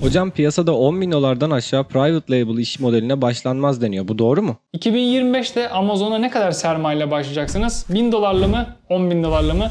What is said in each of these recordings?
Hocam piyasada 10 bin dolardan aşağı private label iş modeline başlanmaz deniyor. Bu doğru mu? 2025'te Amazon'a ne kadar sermayeyle başlayacaksınız? 1000 dolarla mı? 10 bin dolarla mı?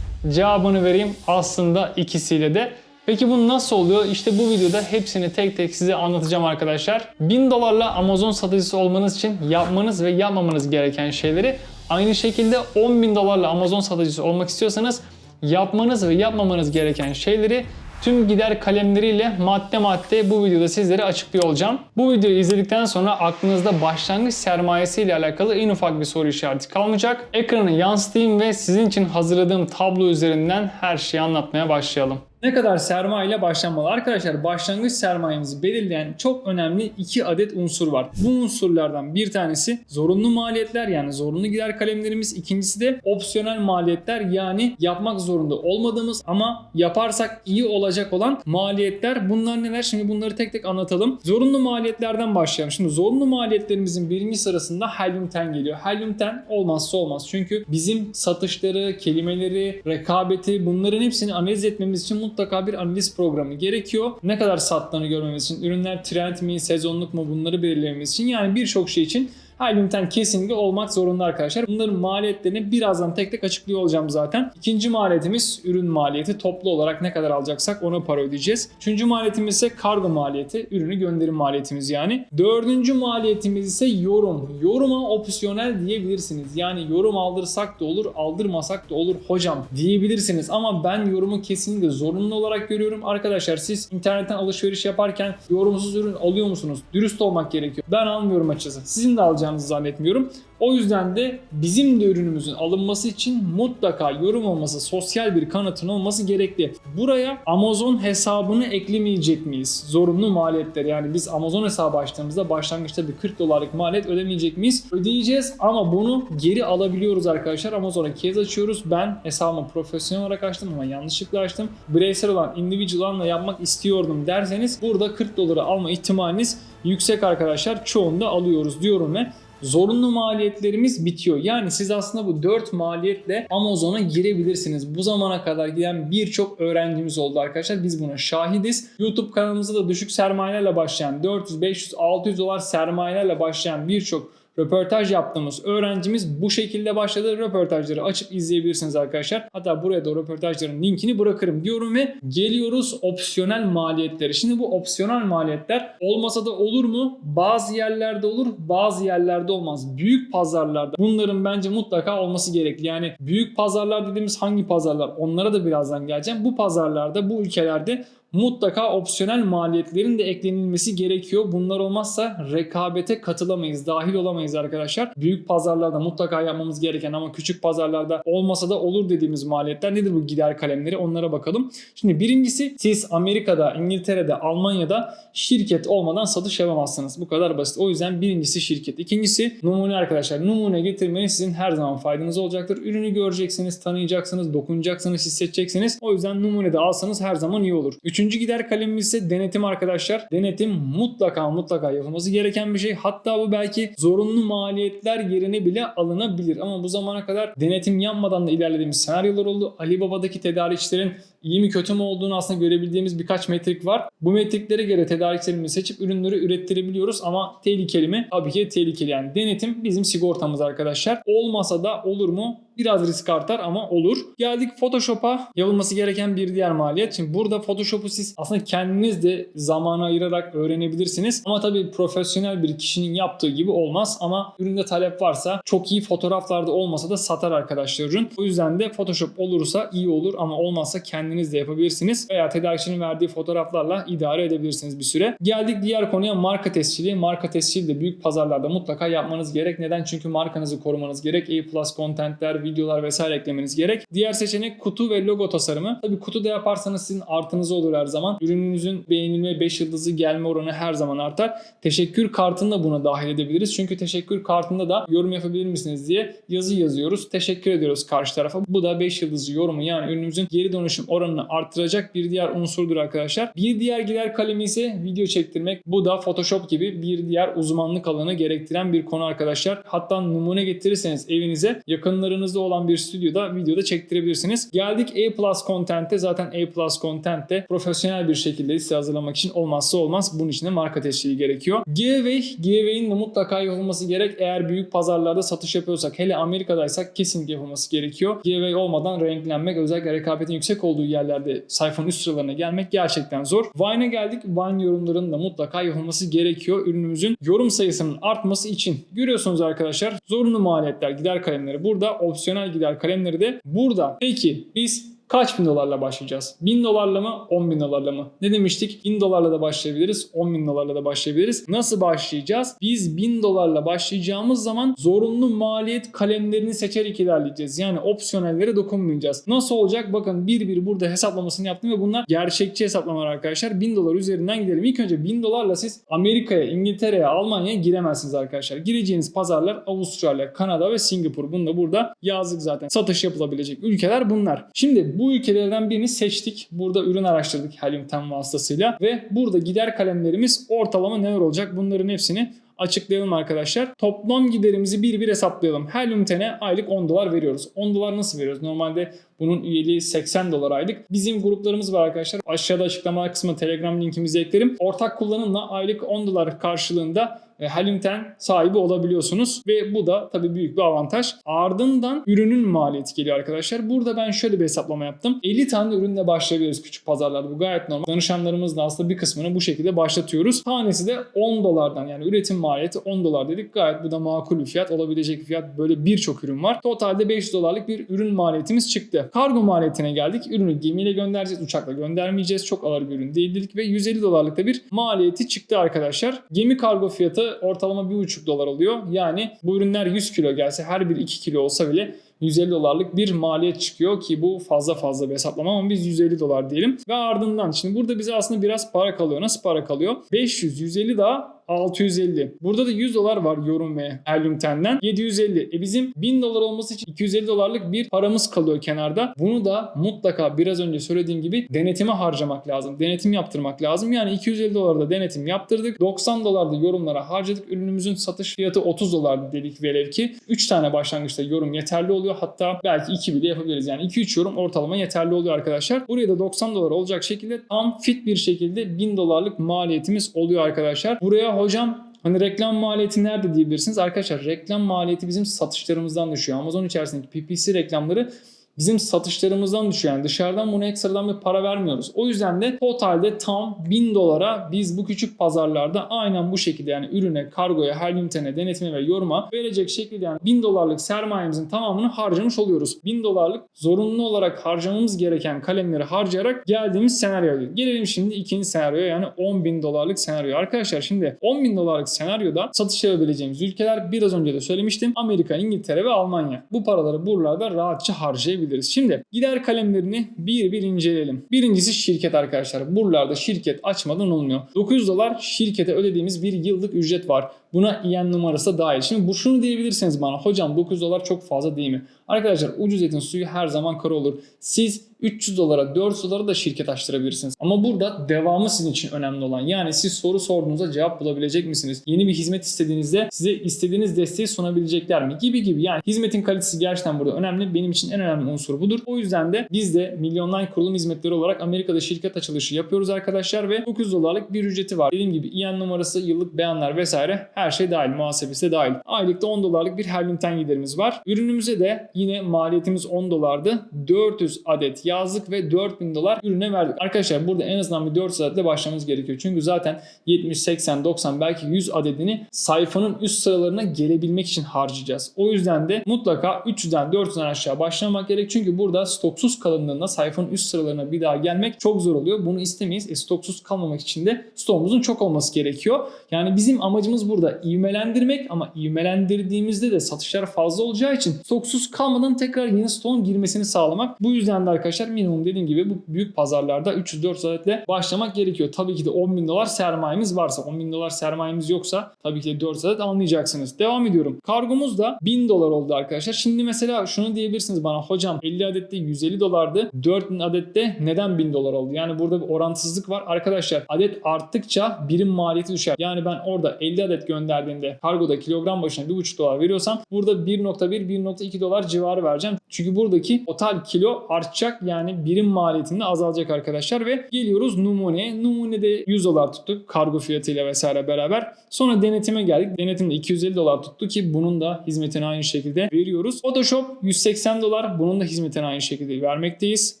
Cevabını vereyim aslında ikisiyle de. Peki bu nasıl oluyor? İşte bu videoda hepsini tek tek size anlatacağım arkadaşlar. 1000 dolarla Amazon satıcısı olmanız için yapmanız ve yapmamanız gereken şeyleri aynı şekilde 10 bin dolarla Amazon satıcısı olmak istiyorsanız yapmanız ve yapmamanız gereken şeyleri tüm gider kalemleriyle madde madde bu videoda sizlere açıklıyor olacağım. Bu videoyu izledikten sonra aklınızda başlangıç sermayesi ile alakalı en ufak bir soru işareti kalmayacak. Ekranı yansıtayım ve sizin için hazırladığım tablo üzerinden her şeyi anlatmaya başlayalım. Ne kadar sermaye ile başlanmalı? Arkadaşlar başlangıç sermayemizi belirleyen çok önemli iki adet unsur var. Bu unsurlardan bir tanesi zorunlu maliyetler yani zorunlu gider kalemlerimiz. İkincisi de opsiyonel maliyetler yani yapmak zorunda olmadığımız ama yaparsak iyi olacak olan maliyetler. Bunlar neler? Şimdi bunları tek tek anlatalım. Zorunlu maliyetlerden başlayalım. Şimdi zorunlu maliyetlerimizin birinci sırasında helyum ten geliyor. Helyum ten olmazsa olmaz. Çünkü bizim satışları, kelimeleri, rekabeti bunların hepsini analiz etmemiz için mutlaka bir analiz programı gerekiyor. Ne kadar sattığını görmemiz için, ürünler trend mi, sezonluk mu bunları belirlememiz için yani birçok şey için Ten kesinlikle olmak zorunda arkadaşlar. Bunların maliyetlerini birazdan tek tek açıklıyor olacağım zaten. İkinci maliyetimiz ürün maliyeti. Toplu olarak ne kadar alacaksak ona para ödeyeceğiz. Üçüncü maliyetimiz ise kargo maliyeti. Ürünü gönderim maliyetimiz yani. Dördüncü maliyetimiz ise yorum. Yoruma opsiyonel diyebilirsiniz. Yani yorum aldırsak da olur, aldırmasak da olur hocam diyebilirsiniz. Ama ben yorumu kesinlikle zorunlu olarak görüyorum. Arkadaşlar siz internetten alışveriş yaparken yorumsuz ürün alıyor musunuz? Dürüst olmak gerekiyor. Ben almıyorum açıkçası. Sizin de alacağınızı zannetmiyorum. O yüzden de bizim de ürünümüzün alınması için mutlaka yorum olması, sosyal bir kanıtın olması gerekli. Buraya Amazon hesabını eklemeyecek miyiz? Zorunlu maliyetler yani biz Amazon hesabı açtığımızda başlangıçta bir 40 dolarlık maliyet ödemeyecek miyiz? Ödeyeceğiz ama bunu geri alabiliyoruz arkadaşlar. Amazon'a kez açıyoruz. Ben hesabımı profesyonel olarak açtım ama yanlışlıkla açtım. Bireysel olan, individual olanla yapmak istiyordum derseniz burada 40 doları alma ihtimaliniz yüksek arkadaşlar. Çoğunda alıyoruz diyorum ve zorunlu maliyetlerimiz bitiyor. Yani siz aslında bu 4 maliyetle Amazon'a girebilirsiniz. Bu zamana kadar giden birçok öğrencimiz oldu arkadaşlar. Biz buna şahidiz. YouTube kanalımızda da düşük sermayelerle başlayan 400, 500, 600 dolar sermayelerle başlayan birçok röportaj yaptığımız öğrencimiz bu şekilde başladı. Röportajları açıp izleyebilirsiniz arkadaşlar. Hatta buraya da röportajların linkini bırakırım diyorum ve geliyoruz opsiyonel maliyetlere. Şimdi bu opsiyonel maliyetler olmasa da olur mu? Bazı yerlerde olur, bazı yerlerde olmaz. Büyük pazarlarda bunların bence mutlaka olması gerekli. Yani büyük pazarlar dediğimiz hangi pazarlar? Onlara da birazdan geleceğim. Bu pazarlarda, bu ülkelerde mutlaka opsiyonel maliyetlerin de eklenilmesi gerekiyor. Bunlar olmazsa rekabete katılamayız, dahil olamayız arkadaşlar. Büyük pazarlarda mutlaka yapmamız gereken ama küçük pazarlarda olmasa da olur dediğimiz maliyetler nedir bu gider kalemleri onlara bakalım. Şimdi birincisi siz Amerika'da, İngiltere'de, Almanya'da şirket olmadan satış yapamazsınız. Bu kadar basit. O yüzden birincisi şirket. İkincisi numune arkadaşlar. Numune getirmeniz sizin her zaman faydanız olacaktır. Ürünü göreceksiniz, tanıyacaksınız, dokunacaksınız, hissedeceksiniz. O yüzden numune de alsanız her zaman iyi olur. Üçüncü gider kalemimiz ise denetim arkadaşlar. Denetim mutlaka mutlaka yapılması gereken bir şey. Hatta bu belki zorunlu maliyetler yerine bile alınabilir. Ama bu zamana kadar denetim yapmadan da ilerlediğimiz senaryolar oldu. Alibaba'daki tedarikçilerin iyi mi kötü mü olduğunu aslında görebildiğimiz birkaç metrik var. Bu metriklere göre tedarikçilerimizi seçip ürünleri ürettirebiliyoruz ama tehlikeli mi? Tabii ki tehlikeli yani. Denetim bizim sigortamız arkadaşlar. Olmasa da olur mu? Biraz risk artar ama olur. Geldik Photoshop'a yapılması gereken bir diğer maliyet. Şimdi burada Photoshop'u siz aslında kendiniz de zamana ayırarak öğrenebilirsiniz. Ama tabii profesyonel bir kişinin yaptığı gibi olmaz. Ama üründe talep varsa çok iyi fotoğraflarda olmasa da satar arkadaşlar ürün. O yüzden de Photoshop olursa iyi olur ama olmazsa kendiniz de yapabilirsiniz. Veya tedarikçinin verdiği fotoğraflarla idare edebilirsiniz bir süre. Geldik diğer konuya marka tescili. Marka tescili de büyük pazarlarda mutlaka yapmanız gerek. Neden? Çünkü markanızı korumanız gerek. A+ contentler, videolar vesaire eklemeniz gerek. Diğer seçenek kutu ve logo tasarımı. Tabii kutu da yaparsanız sizin artınız olur her zaman. Ürününüzün beğenilme 5 yıldızı gelme oranı her zaman artar. Teşekkür kartını da buna dahil edebiliriz. Çünkü teşekkür kartında da yorum yapabilir misiniz diye yazı yazıyoruz. Teşekkür ediyoruz karşı tarafa. Bu da 5 yıldızı yorumu yani ürünümüzün geri dönüşüm oranını arttıracak bir diğer unsurdur arkadaşlar. Bir diğer gider kalemi ise video çektirmek. Bu da Photoshop gibi bir diğer uzmanlık alanı gerektiren bir konu arkadaşlar. Hatta numune getirirseniz evinize yakınlarınız ihtiyacınızda olan bir stüdyoda videoda çektirebilirsiniz. Geldik A Plus Content'e. Zaten A Plus Content'te profesyonel bir şekilde liste hazırlamak için olmazsa olmaz. Bunun için de marka tescili gerekiyor. Giveaway, giveaway'in de mutlaka yapılması gerek. Eğer büyük pazarlarda satış yapıyorsak, hele Amerika'daysak kesinlikle yapılması gerekiyor. Giveaway olmadan renklenmek, özellikle rekabetin yüksek olduğu yerlerde sayfanın üst sıralarına gelmek gerçekten zor. Vine'e geldik. Vine yorumlarının da mutlaka yapılması gerekiyor. Ürünümüzün yorum sayısının artması için. Görüyorsunuz arkadaşlar zorunlu maliyetler, gider kalemleri burada. Opsiyonel gider kalemleri de burada. Peki biz Kaç bin dolarla başlayacağız? 1000 dolarla mı? 10 bin dolarla mı? Ne demiştik? 1000 dolarla da başlayabiliriz. 10 bin dolarla da başlayabiliriz. Nasıl başlayacağız? Biz 1000 dolarla başlayacağımız zaman zorunlu maliyet kalemlerini seçerek ilerleyeceğiz. Yani opsiyonellere dokunmayacağız. Nasıl olacak? Bakın bir bir burada hesaplamasını yaptım ve bunlar gerçekçi hesaplamalar arkadaşlar. 1000 dolar üzerinden gidelim. İlk önce 1000 dolarla siz Amerika'ya, İngiltere'ye, Almanya'ya giremezsiniz arkadaşlar. Gireceğiniz pazarlar Avustralya, Kanada ve Singapur. Bunu da burada yazdık zaten. Satış yapılabilecek ülkeler bunlar. Şimdi bu ülkelerden birini seçtik. Burada ürün araştırdık Helium 10 vasıtasıyla ve burada gider kalemlerimiz ortalama neler olacak bunların hepsini açıklayalım arkadaşlar. Toplam giderimizi bir bir hesaplayalım. Helium 10'e aylık 10 dolar veriyoruz. 10 dolar nasıl veriyoruz? Normalde bunun üyeliği 80 dolar aylık. Bizim gruplarımız var arkadaşlar. Aşağıda açıklama kısmına Telegram linkimizi eklerim. Ortak kullanımla aylık 10 dolar karşılığında e, 10 sahibi olabiliyorsunuz ve bu da tabii büyük bir avantaj. Ardından ürünün maliyeti geliyor arkadaşlar. Burada ben şöyle bir hesaplama yaptım. 50 tane ürünle başlayabiliriz küçük pazarlarda. Bu gayet normal. Danışanlarımızın da aslında bir kısmını bu şekilde başlatıyoruz. Tanesi de 10 dolardan yani üretim maliyeti 10 dolar dedik. Gayet bu da makul bir fiyat. Olabilecek bir fiyat. Böyle birçok ürün var. Totalde 500 dolarlık bir ürün maliyetimiz çıktı. Kargo maliyetine geldik. Ürünü gemiyle göndereceğiz. Uçakla göndermeyeceğiz. Çok ağır bir ürün değil dedik ve 150 dolarlık da bir maliyeti çıktı arkadaşlar. Gemi kargo fiyatı ortalama 1,5 dolar oluyor. Yani bu ürünler 100 kilo gelse her biri 2 kilo olsa bile 150 dolarlık bir maliyet çıkıyor ki bu fazla fazla bir hesaplama ama biz 150 dolar diyelim. Ve ardından şimdi burada bize aslında biraz para kalıyor. Nasıl para kalıyor? 500, 150 daha 650. Burada da 100 dolar var yorum ve 10'den. 750. E bizim 1000 dolar olması için 250 dolarlık bir paramız kalıyor kenarda. Bunu da mutlaka biraz önce söylediğim gibi denetime harcamak lazım. Denetim yaptırmak lazım. Yani 250 dolarda denetim yaptırdık. 90 dolarda yorumlara harcadık. Ürünümüzün satış fiyatı 30 dolar dedik velev ki. 3 tane başlangıçta yorum yeterli oluyor. Hatta belki 2 bile yapabiliriz. Yani 2-3 yorum ortalama yeterli oluyor arkadaşlar. Buraya da 90 dolar olacak şekilde tam fit bir şekilde 1000 dolarlık maliyetimiz oluyor arkadaşlar. Buraya hocam Hani reklam maliyeti nerede diyebilirsiniz? Arkadaşlar reklam maliyeti bizim satışlarımızdan düşüyor. Amazon içerisindeki PPC reklamları bizim satışlarımızdan düşüyor. Yani dışarıdan buna ekstradan bir para vermiyoruz. O yüzden de totalde tam 1000 dolara biz bu küçük pazarlarda aynen bu şekilde yani ürüne, kargoya, her ünitene, denetime ve yoruma verecek şekilde yani 1000 dolarlık sermayemizin tamamını harcamış oluyoruz. 1000 dolarlık zorunlu olarak harcamamız gereken kalemleri harcayarak geldiğimiz senaryoya. Gelelim şimdi ikinci senaryoya yani 10 bin dolarlık senaryo. Arkadaşlar şimdi 10 bin dolarlık senaryoda satış yapabileceğimiz ülkeler biraz önce de söylemiştim. Amerika, İngiltere ve Almanya. Bu paraları buralarda rahatça harcayabiliriz. Şimdi gider kalemlerini bir bir inceleyelim. Birincisi şirket arkadaşlar. Buralarda şirket açmadan olmuyor. 900 dolar şirkete ödediğimiz bir yıllık ücret var. Buna IN numarası da dahil. Şimdi bu şunu diyebilirsiniz bana. Hocam 900 dolar çok fazla değil mi? Arkadaşlar ucuz etin suyu her zaman kara olur. Siz 300 dolara 400 dolara da şirket açtırabilirsiniz. Ama burada devamı sizin için önemli olan. Yani siz soru sorduğunuzda cevap bulabilecek misiniz? Yeni bir hizmet istediğinizde size istediğiniz desteği sunabilecekler mi? Gibi gibi. Yani hizmetin kalitesi gerçekten burada önemli. Benim için en önemli unsur budur. O yüzden de biz de Milyonline kurulum hizmetleri olarak Amerika'da şirket açılışı yapıyoruz arkadaşlar ve 900 dolarlık bir ücreti var. Dediğim gibi IN numarası, yıllık beyanlar vesaire her şey dahil. Muhasebesi de dahil. Aylıkta 10 dolarlık bir Herlim'ten giderimiz var. Ürünümüze de yine maliyetimiz 10 dolardı. 400 adet yazdık ve 4000 dolar ürüne verdik. Arkadaşlar burada en azından bir 400 adetle başlamamız gerekiyor. Çünkü zaten 70, 80, 90 belki 100 adedini sayfanın üst sıralarına gelebilmek için harcayacağız. O yüzden de mutlaka 300'den 400'den aşağı başlamak gerek. Çünkü burada stoksuz kalındığında sayfanın üst sıralarına bir daha gelmek çok zor oluyor. Bunu istemeyiz. E, stoksuz kalmamak için de stoğumuzun çok olması gerekiyor. Yani bizim amacımız burada ivmelendirmek ama ivmelendirdiğimizde de satışlar fazla olacağı için stoksuz kalmadan tekrar yeni stoğun girmesini sağlamak. Bu yüzden de arkadaşlar minimum dediğim gibi bu büyük pazarlarda 300-400 adetle başlamak gerekiyor. Tabii ki de 10 bin dolar sermayemiz varsa 10 bin dolar sermayemiz yoksa tabii ki de 400 adet almayacaksınız. Devam ediyorum. Kargomuz da 1000 dolar oldu arkadaşlar. Şimdi mesela şunu diyebilirsiniz bana hocam 50 adette 150 dolardı. 4000 adette neden 1000 dolar oldu? Yani burada bir orantısızlık var. Arkadaşlar adet arttıkça birim maliyeti düşer. Yani ben orada 50 adet gönderdim gönderdiğinde kargoda kilogram başına 1,5 dolar veriyorsam burada 1.1-1.2 dolar civarı vereceğim. Çünkü buradaki total kilo artacak yani birim maliyetinde azalacak arkadaşlar ve geliyoruz numuneye. Numunede 100 dolar tuttuk kargo fiyatıyla vesaire beraber. Sonra denetime geldik. Denetimde 250 dolar tuttu ki bunun da hizmetini aynı şekilde veriyoruz. Photoshop 180 dolar. Bunun da hizmetini aynı şekilde vermekteyiz.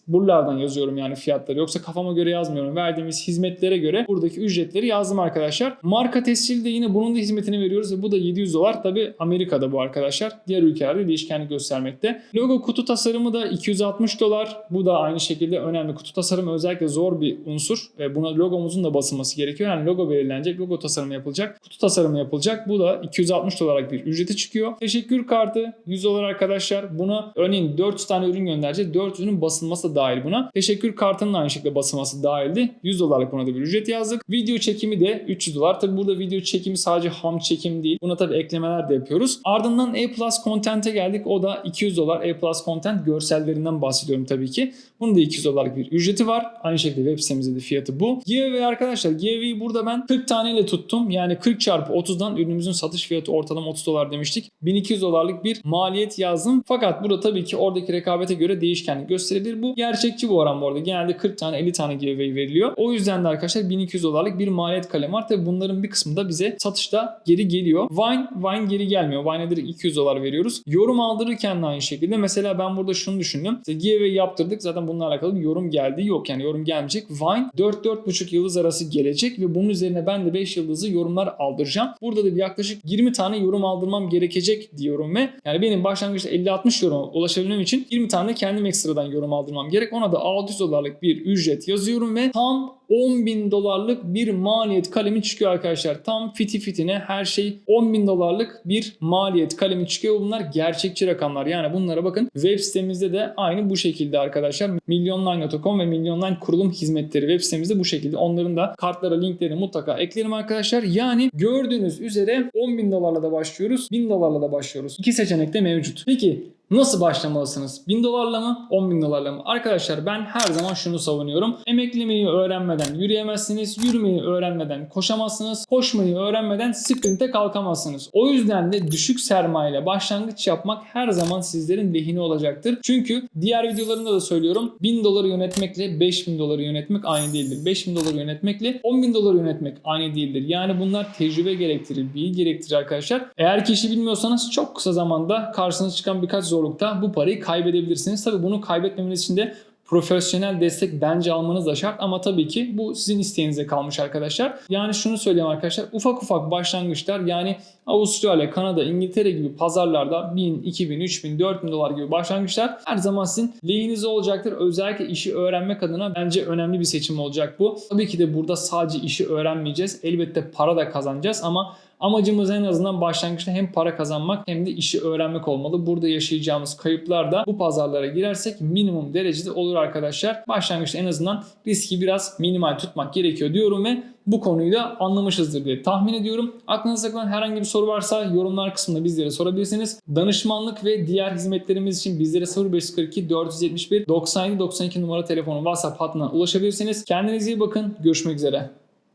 Buralardan yazıyorum yani fiyatları. Yoksa kafama göre yazmıyorum. Verdiğimiz hizmetlere göre buradaki ücretleri yazdım arkadaşlar. Marka tescili de yine bunun da hizmetini veriyoruz ve bu da 700 dolar. Tabi Amerika'da bu arkadaşlar. Diğer ülkelerde değişkenlik göstermekte. Logo kutu tasarımı da 260 dolar. Bu da aynı şekilde önemli. Kutu tasarımı özellikle zor bir unsur. Ve buna logomuzun da basılması gerekiyor. Yani logo belirlenecek, logo tasarımı yapılacak, kutu tasarımı yapılacak. Bu da 260 dolarlık bir ücreti çıkıyor. Teşekkür kartı 100 dolar arkadaşlar. Buna örneğin 400 tane ürün gönderecek. 400'ünün basılması da dahil buna. Teşekkür kartının aynı şekilde basılması dahildi. 100 dolarlık buna da bir ücret yazdık. Video çekimi de 300 dolar. Tabi burada video çekimi sadece ham çekim değil. Buna tabi eklemeler de yapıyoruz. Ardından A Plus Content'e geldik. O da 200 dolar. A Plus Content görsellerinden bahsediyorum tabii ki. Bunun da 200 dolarlık bir ücreti var. Aynı şekilde web sitemizde de fiyatı bu. Giveaway arkadaşlar. Giveaway'i burada ben 40 taneyle tuttum. Yani 40 çarpı 30'dan ürünümüzün satış fiyatı ortalama 30 dolar demiştik. 1200 dolarlık bir maliyet yazdım. Fakat burada tabii ki oradaki rekabete göre değişkenlik gösterebilir. Bu gerçekçi bu oran bu arada. Genelde 40 tane 50 tane giveaway veriliyor. O yüzden de arkadaşlar 1200 dolarlık bir maliyet kalem var. Tabii bunların bir kısmı da bize satışta geri geliyor. Vine, Vine geri gelmiyor. Vine'e direkt 200 dolar veriyoruz. Yorum aldırırken de aynı şekilde. Mesela ben burada şunu düşündüm. İşte giveaway yaptırdık. Zaten bununla alakalı bir yorum geldi. Yok yani yorum gelmeyecek. Vine 4-4,5 yıldız arası gelecek ve bunun üzerine ben de 5 yıldızlı yorumlar aldıracağım. Burada da yaklaşık 20 tane yorum aldırmam gerekecek diyorum ve yani benim başlangıçta 50-60 yoruma ulaşabilmem için 20 tane kendim ekstradan yorum aldırmam gerek. Ona da 600 dolarlık bir ücret yazıyorum ve tam 10 bin dolarlık bir maliyet kalemi çıkıyor arkadaşlar. Tam fiti fitine her şey 10 bin dolarlık bir maliyet kalemi çıkıyor. Bunlar gerçekçi rakamlar. Yani bunlara bakın. Web sitemizde de aynı bu şekilde arkadaşlar. Milyonline.com ve Milyonline kurulum hizmetleri web sitemizde bu şekilde. Onların da kartlara linklerini mutlaka eklerim arkadaşlar. Yani gördüğünüz üzere 10 bin dolarla da başlıyoruz. 1000 dolarla da başlıyoruz. İki seçenek de mevcut. Peki Nasıl başlamalısınız? 1000 dolarla mı? 10 bin dolarla mı? Arkadaşlar ben her zaman şunu savunuyorum. Emeklemeyi öğrenmeden yürüyemezsiniz. Yürümeyi öğrenmeden koşamazsınız. Koşmayı öğrenmeden sprinte kalkamazsınız. O yüzden de düşük sermayeyle başlangıç yapmak her zaman sizlerin lehine olacaktır. Çünkü diğer videolarımda da söylüyorum. 1000 doları yönetmekle 5000 doları yönetmek aynı değildir. 5000 doları yönetmekle 10 bin doları yönetmek aynı değildir. Yani bunlar tecrübe gerektirir, bilgi gerektirir arkadaşlar. Eğer ki işi bilmiyorsanız çok kısa zamanda karşınıza çıkan birkaç zorlukta bu parayı kaybedebilirsiniz. Tabii bunu kaybetmemeniz için de profesyonel destek bence almanız da şart ama tabii ki bu sizin isteğinize kalmış arkadaşlar. Yani şunu söyleyeyim arkadaşlar ufak ufak başlangıçlar yani Avustralya, Kanada, İngiltere gibi pazarlarda 1000, 2000, 3000, 4000 dolar gibi başlangıçlar her zaman sizin lehinize olacaktır. Özellikle işi öğrenmek adına bence önemli bir seçim olacak bu. Tabii ki de burada sadece işi öğrenmeyeceğiz. Elbette para da kazanacağız ama Amacımız en azından başlangıçta hem para kazanmak hem de işi öğrenmek olmalı. Burada yaşayacağımız kayıplar da bu pazarlara girersek minimum derecede olur arkadaşlar. Başlangıçta en azından riski biraz minimal tutmak gerekiyor diyorum ve bu konuyu da anlamışızdır diye tahmin ediyorum. Aklınızda kalan herhangi bir soru varsa yorumlar kısmında bizlere sorabilirsiniz. Danışmanlık ve diğer hizmetlerimiz için bizlere 0542 471 97 92 numara telefonu WhatsApp hattından ulaşabilirsiniz. Kendinize iyi bakın. Görüşmek üzere.